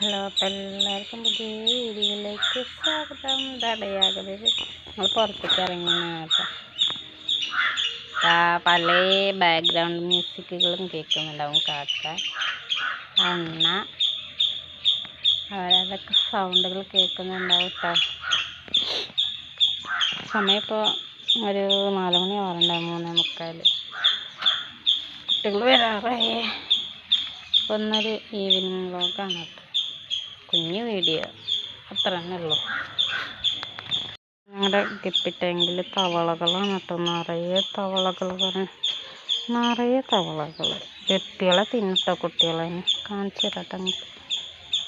Hello അപ്പം എല്ലാവർക്കും പുതിയ വീഡിയോയിലേക്ക് സ്വാഗതം. തടയാകത് നമ്മൾ പുറത്തേക്ക് ഇറങ്ങുന്ന കേട്ടോ. പല ബാക്ക്ഗ്രൗണ്ട് മ്യൂസിക്കുകളും കേൾക്കുന്നുണ്ടാവും കാക്ക അണ്ണ അവരതൊക്കെ സൗണ്ടുകൾ കേൾക്കുന്നുണ്ടാവും കേട്ടോ. സമയം ഇപ്പോൾ ഒരു നാല് മണി ആറുണ്ടാവും മൂന്നേ മുക്കാൽ കുട്ടികൾ വരാറായി. ഒന്നൊരു ഈവനിങ് വ്ളോഗാണ് കേട്ടോ. കുഞ്ഞു വീഡിയോ. അത്ര തന്നെ ഉള്ളൂ. ഞങ്ങളുടെ ഗപ്പി ടാങ്കിൽ തവളകളാണ് കേട്ടോ നിറയെ തവളകൾ പറഞ്ഞ നിറയെ തവളകൾ ഗപ്പികളെ തിന്നിട്ടോ കുട്ടികളെ. കാണിച്ചു തരാട്ടോ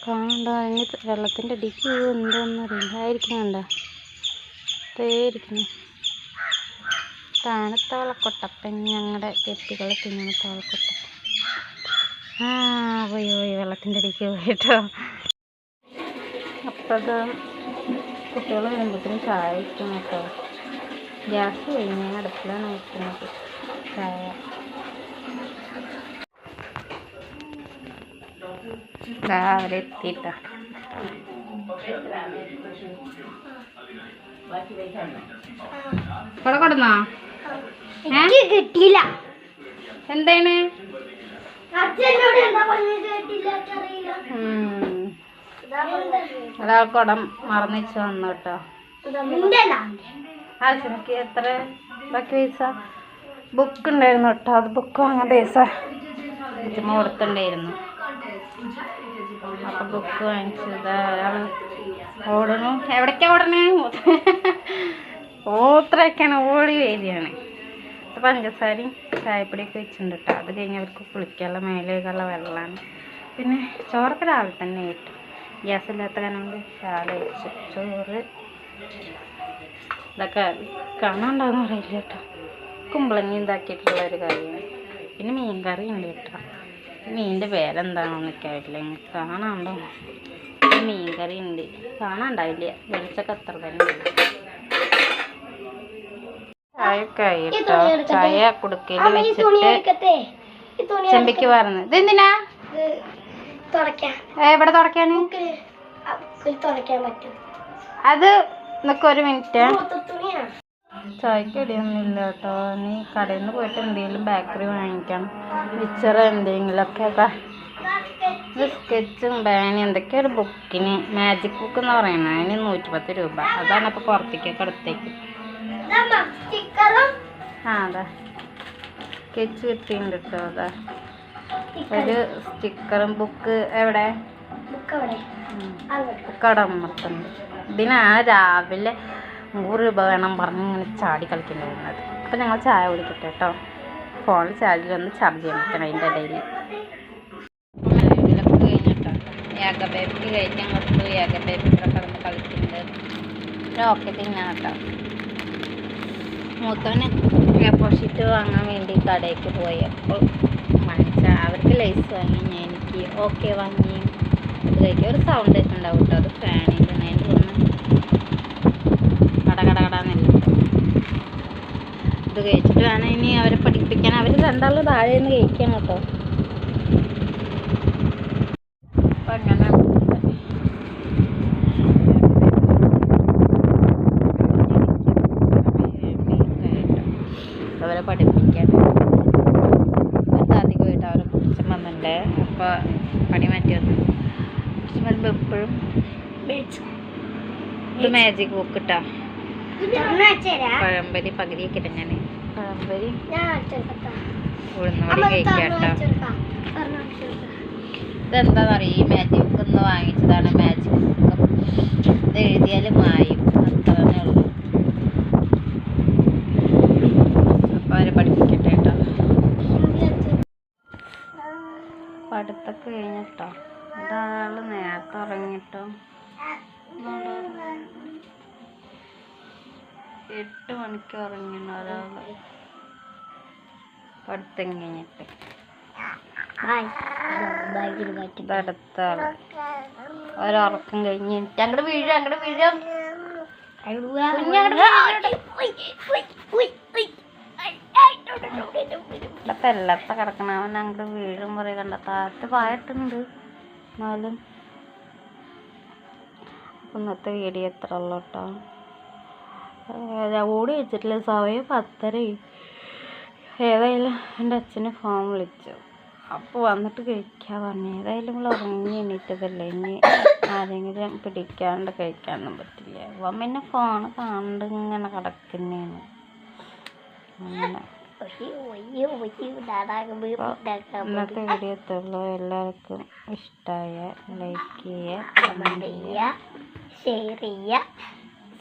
കാണണ്ട? അതിന് വെള്ളത്തിന്റെ അടിക്ക് എന്തോന്നറിയില്ല. ആയിരിക്കും കണ്ട. തേയിരിക്കുന്നു ഇതാണ് തവളക്കൊട്ടപ്പൻ ഞങ്ങളുടെ ഗപ്പികളെ തിന്നുന്ന ആ പോയി പോയി. വെള്ളത്തിന്റെ അടിക്ക് പോയിട്ടോ. അപ്പോൾ അത് കുട്ടികൾ വരുമ്പോഴത്തേനും ചായ വയ്ക്കും കേട്ടോ. ഗ്യാസ് കഴിഞ്ഞ് അടുപ്പിലാണ് വയ്ക്കുന്നത് ചായ. രാവിലെ എത്തിയിട്ടാ. ഇവിടെ കൊടുന്നോ കിട്ടിയില്ല. എന്താണ്? അച്ഛനോട് എന്താ പറഞ്ഞത്? കേട്ടില്ല. ഒരാൾ കുടം മറന്നിച്ച് വന്നു കേട്ടോ. ഉണ്ടല്ല ആവശ്യക്ക് എത്ര ബാക്കി പൈസ? ബുക്ക് ഉണ്ടായിരുന്നു കേട്ടോ. അത് ബുക്ക് വാങ്ങാൻ പൈസ. കൊടുത്തുണ്ടായിരുന്നു അപ്പൊ ബുക്ക് വാങ്ങിച്ചത്. ഒരാൾ ഓടണു. എവിടേക്കാ ഓടണേ? ഓത്രയൊക്കെയാണ് ഓടി വേദിയാണ് പഞ്ചസാരയും ചായപ്പൊടിയൊക്കെ വെച്ചിട്ടുണ്ട് കേട്ടോ. അത് കഴിഞ്ഞ് അവർക്ക് കുളിക്കാനുള്ള മേലേക്കുള്ള വെള്ളമാണ്. പിന്നെ ചോറൊക്കെ രാവിലെ തന്നെ കിട്ടും ഗ്യാസ് ഇല്ലാത്ത കാരണം കൊണ്ട് രാവിലെ വെച്ചു ചോറ്. ഇതൊക്കെ കാണാണ്ടാന്ന് അറിയില്ല കേട്ടോ. കുമ്പളങ്ങി ഇതാക്കിയിട്ടുള്ള ഒരു കറിയാണ് പിന്നെ മീൻ കറി ഉണ്ട് കേട്ടോ. മീനിന്റെ പേരെന്താണെന്ന് എനിക്ക് അറിയില്ല. നിങ്ങൾക്ക് കാണാണ്ടോ? മീൻ കറി ഉണ്ട്. കാണാണ്ടാവില്ല വെളിച്ചൊക്കെ അത്ര തന്നെ. ചായയൊക്കെ ആയി കേട്ടോ. ചായ കുടുക്കയിൽ വെച്ചിട്ട് ചെമ്പിക്ക് പറഞ്ഞു ഇതെന്തിനാ എവിടെ പറ്റും. അത് നിൽക്ക് ഒരു മിനിറ്റ്. ചായക്കടിയൊന്നുമില്ല കേട്ടോ. നീ കടയിൽ നിന്ന് പോയിട്ട് എന്തെങ്കിലും ബേക്കറി വാങ്ങിക്കണം. മിച്ചർ എന്തെങ്കിലും ഒക്കെ. ഇത് സ്കെച്ചും ബാനി എന്തൊക്കെ ഒരു ബുക്കിന് മാജിക് ബുക്ക് എന്ന് പറയുന്നത്. അതിന് നൂറ്റി പത്ത് രൂപ. അതാണ് ഇപ്പോൾ പുറത്തേക്കൊക്കെ അടുത്തേക്ക് ആ അതാ. സ്കെച്ച് കിട്ടിയിട്ടുണ്ട് കേട്ടോ അതാ. ഒരു സ്റ്റിക്കറും ബുക്ക് എവിടെ? ബുക്ക് അവിടെ. അവിടെ. അമർത്തുന്നുണ്ട് രാവിലെ നൂറ് രൂപ വേണം പറഞ്ഞ് ഇങ്ങനെ ചാടി കളിക്കേണ്ടിരുന്നത് അപ്പം ഞങ്ങൾ ചായ കുടിക്കട്ടെ കേട്ടോ. ഫോണിൽ ചാർജിൽ ഒന്ന് ചാർജ് ചെയ്യാൻ പറ്റണം അതിന്റെ ഇടയിൽ. യാഗ ബേബിക്ക് കഴിക്കാൻ കൊടുത്തു യാഗ ബേബിക്കൊക്കെ കിടന്ന് കളിക്കുന്നുണ്ട് ഓക്കെ തിന്നാ കേട്ടോ. മൂത്തവന് ഡെപ്പോസിറ്റ് വാങ്ങാൻ വേണ്ടി കടയ്ക്ക് പോയപ്പോൾ വാങ്ങിച്ച അവർക്ക് ലൈസ് വാങ്ങി ഞാൻ എനിക്ക് ഓക്കെ വാങ്ങി. അത് ഒരു സൗണ്ട് ഒക്കെ ഉണ്ടാവും കേട്ടോ അത് ഫാനിന്റെ അതിന് വന്ന് കട കട കടാന്നില്ല ഇത് കഴിച്ചിട്ട് വേണം ഇനി അവരെ പഠിപ്പിക്കാൻ. അവർ രണ്ടാളും താഴെ നിന്ന് കഴിക്കണം കേട്ടോ അപ്പം അങ്ങനെ അവരെ പഠിപ്പിക്കാൻ ഒരു താത്തിക്ക് പോയിട്ട് അവരെ കുറിച്ച് വന്നിട്ടുണ്ട് അപ്പോൾ പണി മാറ്റിയത്. കുറച്ച് വരുമ്പോൾ എപ്പോഴും ഇത് മാജിക് ബുക്ക് ഇട്ടാ പഴംപരി പകുതിയൊക്കെ ഇട്ട ഞാൻ പഴംപരി ഞാൻ കഴിക്കാട്ടോ തുറന്ന് ഈ മാജിക് ബുക്ക് ഒന്ന് വാങ്ങിച്ചതാണ് മാജിക് ബുക്ക് ഇത് എഴുതിയാൽ മായും അത്ര തന്നെ ഉള്ളൂ അപ്പോൾ അവരെ പഠിപ്പിക്കട്ടെ കേട്ടോ പഠിത്തൊക്കെ കഴിഞ്ഞിട്ടോ. ഇതാൾ നേരത്തെ ഉറങ്ങിട്ടോ. എട്ട് മണിക്ക് ഉറങ്ങിയാണ് ഒരാൾ പഠിത്തം കഴിഞ്ഞിട്ട്. അടുത്ത ആൾ. ഒരുറക്കം കഴിഞ്ഞിട്ട്. അങ്ങോട്ട് വീഴും അങ്ങോട്ട് വീഴും. ഇവിടെ പെല്ലത്തെ കിടക്കണ അവൻ അങ്ങോട്ട് വീഴും പറയും കണ്ട. താഴത്ത് പായട്ടുണ്ട് എന്നാലും ഇന്നത്തെ വീഡിയോ എത്ര ഉള്ളു കേട്ടോ. ഓടി വെച്ചിട്ടില്ല. സമയം പത്തരയും ഏതായാലും എന്റെ അച്ഛന് ഫോൺ വിളിച്ചു. അപ്പോൾ വന്നിട്ട് കഴിക്കാൻ പറഞ്ഞു. ഏതായാലും നമ്മൾ ഉറങ്ങി എണീറ്റതല്ലേ ഇനി ആരെങ്കിലും പിടിക്കാണ്ട് കഴിക്കാനൊന്നും പറ്റില്ല. അപ്പം പിന്നെ ഫോൺ കാണണ്ട് ഇങ്ങനെ കിടക്കുന്നതാണ് അങ്ങനെ. ഇന്നത്തെ വീഡിയോ എത്തുള്ളൂ എല്ലാവർക്കും ഇഷ്ടമായ ലൈക്ക് ചെയ്യുക കമന്റ് ചെയ്യുക ഷെയർ ചെയ്യുക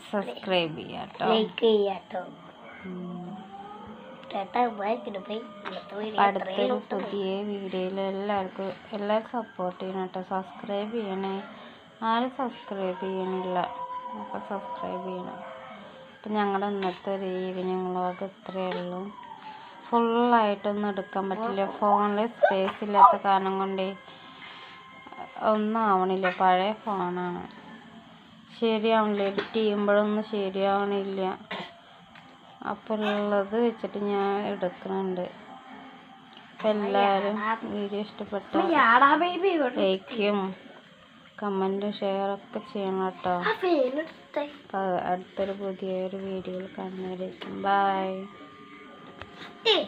സബ്സ്ക്രൈബ് ചെയ്യുക കേട്ടോ ലൈക്ക് ചെയ്യുക കേട്ടോ അടുത്തൊരു പുതിയ വീഡിയോയിൽ എല്ലാവർക്കും എല്ലാവരും സപ്പോർട്ട് ചെയ്യണം സബ്സ്ക്രൈബ് ചെയ്യണേ ആരും സബ്സ്ക്രൈബ് ചെയ്യണില്ല അപ്പോൾ സബ്സ്ക്രൈബ് ചെയ്യണം അപ്പം ഞങ്ങളുടെ ഇന്നത്തെ ഒരു ഈവനിങ് ഇത്രയേ ഉള്ളൂ ഫുള്ളായിട്ടൊന്നും എടുക്കാൻ പറ്റില്ല. ഫോണിൽ സ്പേസ് ഇല്ലാത്ത കാരണം കൊണ്ട് ഒന്നും ആവണില്ല പഴയ ഫോണാണ്. ശരിയാവണില്ല. എഡിറ്റ് ചെയ്യുമ്പോഴൊന്നും ശരിയാവണില്ല. അപ്പോൾ ഉള്ളത് വെച്ചിട്ട് ഞാൻ എടുക്കുന്നുണ്ട്. അപ്പം എല്ലാവരും വീഡിയോ ഇഷ്ടപ്പെട്ട ലൈക്കും കമന്റും ഷെയറൊക്കെ ചെയ്യണം കേട്ടോ. അടുത്തൊരു പുതിയൊരു വീഡിയോയിൽ കാണുന്നവരേക്കും. 对。